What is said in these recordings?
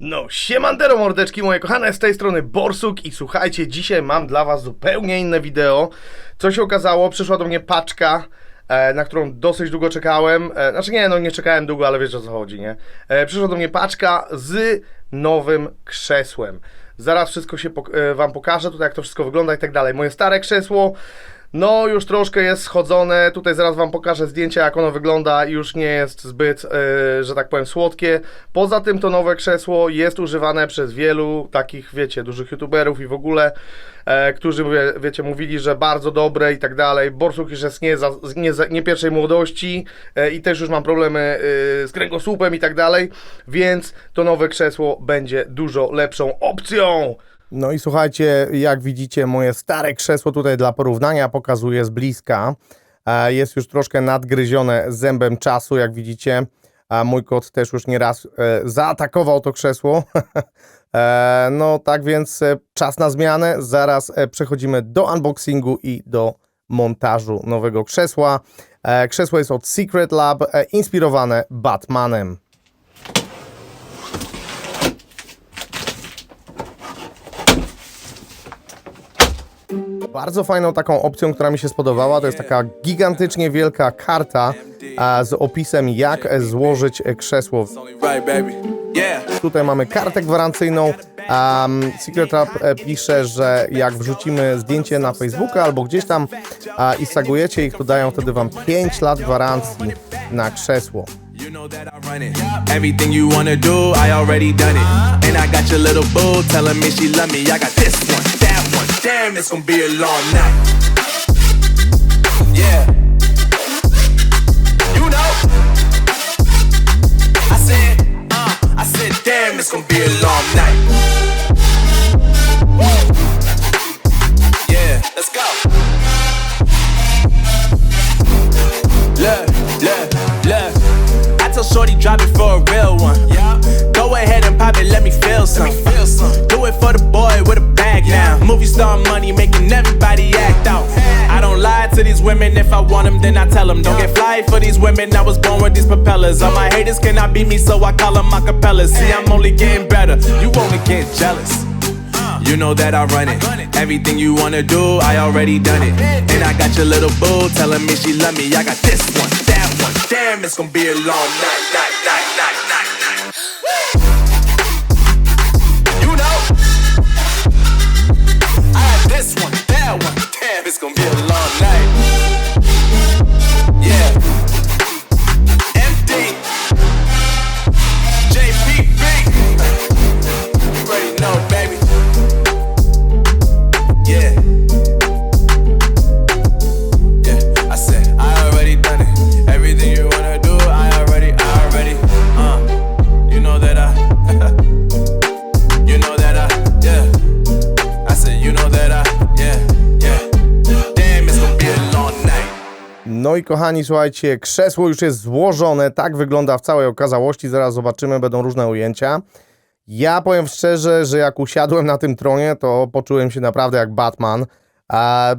No, siemandero mordeczki moje kochane, z tej strony Borsuk i słuchajcie, dzisiaj mam dla was zupełnie inne wideo. Co się okazało, przyszła do mnie paczka, e, na którą dosyć długo czekałem. E, znaczy nie, no nie czekałem długo, ale wiecie o co chodzi, nie? E, przyszła do mnie paczka z nowym krzesłem. Zaraz wszystko się pok- e, wam pokażę, tutaj jak to wszystko wygląda i tak dalej. Moje stare krzesło, no już troszkę jest schodzone. Tutaj zaraz wam pokażę zdjęcia, jak ono wygląda. Już nie jest zbyt, e, że tak powiem, słodkie. Poza tym to nowe krzesło jest używane przez wielu takich, wiecie, dużych youtuberów i w ogóle, e, którzy, wie, wiecie, mówili, że bardzo dobre i tak dalej. Borsuk już jest nie, za, nie, za, nie pierwszej młodości e, i też już mam problemy e, z kręgosłupem i tak dalej, więc to nowe krzesło będzie dużo lepszą opcją. No i słuchajcie, jak widzicie, moje stare krzesło tutaj dla porównania pokazuję z bliska. E, Jest już troszkę nadgryzione zębem czasu, jak widzicie. A mój kot też już nieraz e, zaatakował to krzesło. E, No tak więc czas na zmianę. Zaraz przechodzimy do unboxingu i do montażu nowego krzesła. Krzesło jest od Secret Lab, inspirowane Batmanem. Bardzo fajną taką opcją, która mi się spodobała, to jest taka gigantycznie wielka karta a, z opisem, jak złożyć krzesło. Tutaj mamy kartę gwarancyjną. Um, Secret Lab e, pisze, że jak wrzucimy zdjęcie na Facebooka albo gdzieś tam a, i stagujecie ich, to dają wtedy wam 5 lat gwarancji na krzesło. You know that I run it. Everything you wanna do, I already done it. And I got your little boo telling me she love me. I got this one, that one. Damn, it's gonna be a long night. Yeah. You know. I said, uh, I said, damn, it's gonna be a long night. Tell Shorty drop it for a real one. Yeah. Go ahead and pop it, let me feel some. feel some. Do it for the boy with a bag now. Movie star money making everybody act out. I don't lie to these women if I want them, then I tell them. Don't get fly for these women, I was born with these propellers. All my haters cannot beat me, so I call them my capellas. See, I'm only getting better, you only get jealous. Uh. You know that I run it. Everything you wanna do, I already done it. And I got your little boo telling me she love me. I got this one, that one. Damn, it's gonna be a long night, night, night, night. Kochani, słuchajcie, krzesło już jest złożone, tak wygląda w całej okazałości, zaraz zobaczymy, będą różne ujęcia. Ja powiem szczerze, że jak usiadłem na tym tronie, to poczułem się naprawdę jak Batman. A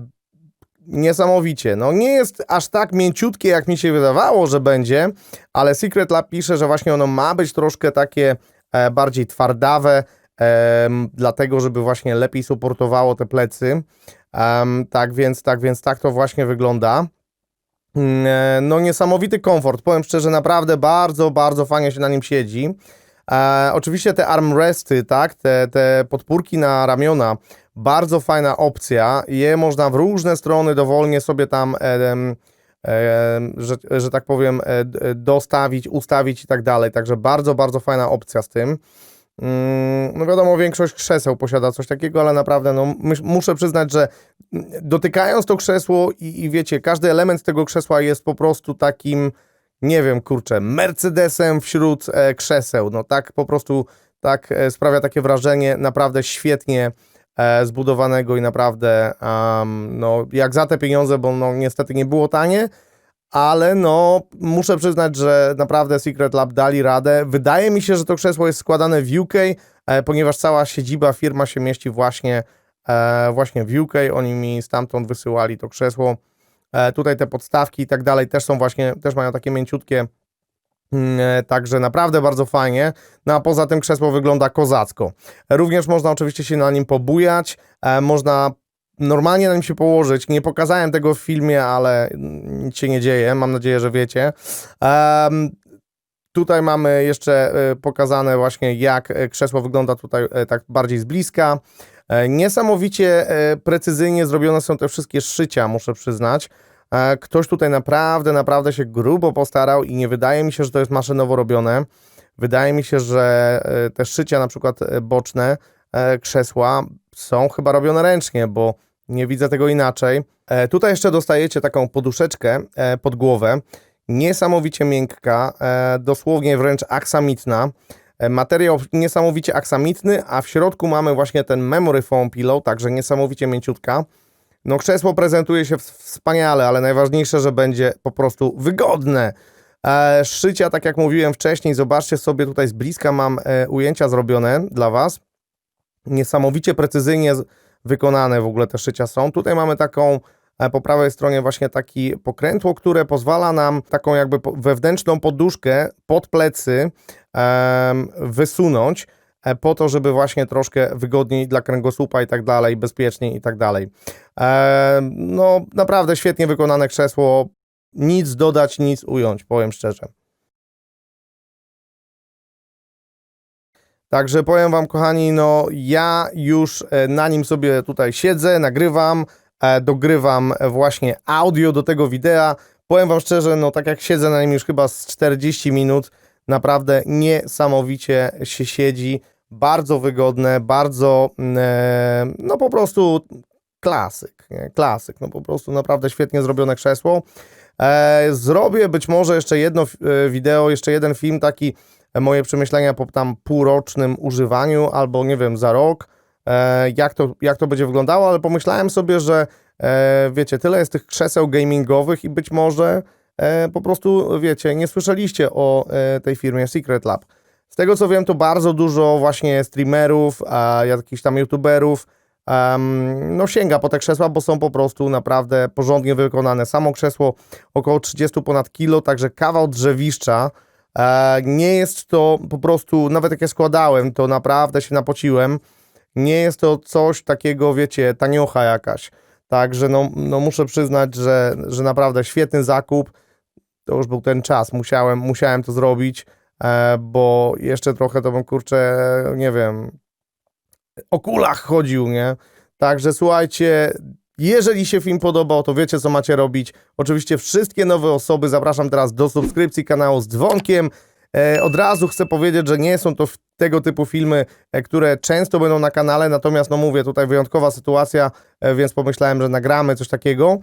niesamowicie. No nie jest aż tak mięciutkie, jak mi się wydawało, że będzie, ale Secret Lab pisze, że właśnie ono ma być troszkę takie e, bardziej twardawe, em, dlatego żeby właśnie lepiej suportowało te plecy. Tak więc, tak więc tak to właśnie wygląda. Mm, e, No niesamowity komfort. Powiem szczerze, naprawdę bardzo, bardzo fajnie się na nim siedzi. E, oczywiście te armresty, tak, te, te podpórki na ramiona, bardzo fajna opcja. Je można w różne strony dowolnie sobie tam, e, e, że, że tak powiem, e, d- dostawić, ustawić i tak dalej. Także bardzo, bardzo fajna opcja z tym. Mm, No wiadomo, większość krzeseł posiada coś takiego, ale naprawdę no, muszę przyznać, że dotykając to krzesło i, i wiecie, każdy element tego krzesła jest po prostu takim, nie wiem, kurczę, Mercedesem wśród e, krzeseł. No tak po prostu, tak e, sprawia takie wrażenie naprawdę świetnie e, zbudowanego i naprawdę, am, no jak za te pieniądze, bo no niestety nie było tanie, ale no muszę przyznać, że naprawdę Secret Lab dali radę. Wydaje mi się, że to krzesło jest składane w UK, e, ponieważ cała siedziba firma się mieści właśnie, właśnie w UK. Oni mi stamtąd wysyłali to krzesło. E, tutaj te podstawki i tak dalej też są właśnie, też mają takie mięciutkie Mm, e, Także naprawdę bardzo fajnie. No a poza tym krzesło wygląda kozacko. Również można oczywiście się na nim pobujać, e, można normalnie na nim się położyć. Nie pokazałem tego w filmie, ale nic się nie dzieje. Mam nadzieję, że wiecie. Tutaj mamy jeszcze e, pokazane właśnie jak e, krzesło wygląda tutaj e, tak bardziej z bliska. Niesamowicie precyzyjnie zrobione są te wszystkie szycia, muszę przyznać. Ktoś tutaj naprawdę, naprawdę się grubo postarał i nie wydaje mi się, że to jest maszynowo robione. Wydaje mi się, że te szycia na przykład boczne krzesła są chyba robione ręcznie, bo nie widzę tego inaczej. Tutaj jeszcze dostajecie taką poduszeczkę pod głowę. Niesamowicie miękka, e, dosłownie wręcz aksamitna. E, Materiał niesamowicie aksamitny, a w środku mamy właśnie ten memory foam pillow, także niesamowicie mięciutka. No krzesło prezentuje się wspaniale, ale najważniejsze, że będzie po prostu wygodne. E, szycia, tak jak mówiłem wcześniej, zobaczcie sobie tutaj z bliska mam e, ujęcia zrobione dla Was. Niesamowicie precyzyjnie wykonane w ogóle te szycia są. Tutaj mamy taką po prawej stronie właśnie taki pokrętło, które pozwala nam taką jakby wewnętrzną poduszkę pod plecy wysunąć e, po to, żeby właśnie troszkę wygodniej dla kręgosłupa i tak dalej, bezpieczniej i tak dalej. No naprawdę świetnie wykonane krzesło, nic dodać, nic ująć, powiem szczerze. Także powiem Wam, kochani, no ja już e, na nim sobie tutaj siedzę, nagrywam, e, dogrywam właśnie audio do tego wideo. Powiem Wam szczerze, no tak jak siedzę na nim już chyba z 40 minut, naprawdę niesamowicie się siedzi, bardzo wygodne, bardzo, mm, e, no po prostu klasyk, nie? klasyk, no po prostu naprawdę świetnie zrobione krzesło. E, zrobię być może jeszcze jedno e, wideo, jeszcze jeden film taki, e, moje przemyślenia po tam półrocznym używaniu, albo nie wiem, za rok, e, jak, to, jak to będzie wyglądało, ale pomyślałem sobie, że e, wiecie, tyle jest tych krzeseł gamingowych i być może e, po prostu, wiecie, nie słyszeliście o e, tej firmie Secret Lab. Z tego co wiem, to bardzo dużo właśnie streamerów, a jakichś tam youtuberów, em, no sięga po te krzesła, bo są po prostu naprawdę porządnie wykonane. Samo krzesło około 30 ponad kilo, także kawał drzewiszcza. E, nie jest to po prostu, nawet jak ja składałem, to naprawdę się napociłem. Nie jest to coś takiego, wiecie, taniocha jakaś. Także no, no muszę przyznać, że, że naprawdę świetny zakup. To już był ten czas, musiałem, musiałem to zrobić, e, bo jeszcze trochę to bym, kurczę, nie wiem, o kulach chodził, nie? Także słuchajcie, jeżeli się film podobał, to wiecie, co macie robić. Oczywiście wszystkie nowe osoby zapraszam teraz do subskrypcji kanału z dzwonkiem. E, od razu chcę powiedzieć, że nie są to tego typu filmy, e, które często będą na kanale, natomiast no mówię, tutaj wyjątkowa sytuacja, e, więc pomyślałem, że nagramy coś takiego.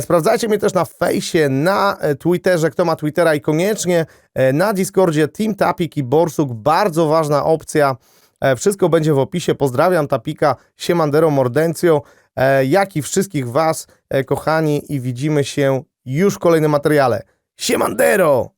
Sprawdzajcie mnie też na fejsie, na Twitterze, kto ma Twittera i koniecznie na Discordzie Team Tapik i Borsuk, bardzo ważna opcja. Wszystko będzie w opisie. Pozdrawiam Tapika, Siemandero Mordencjo, jak i wszystkich Was, kochani, i widzimy się już w kolejnym materiale. Siemandero!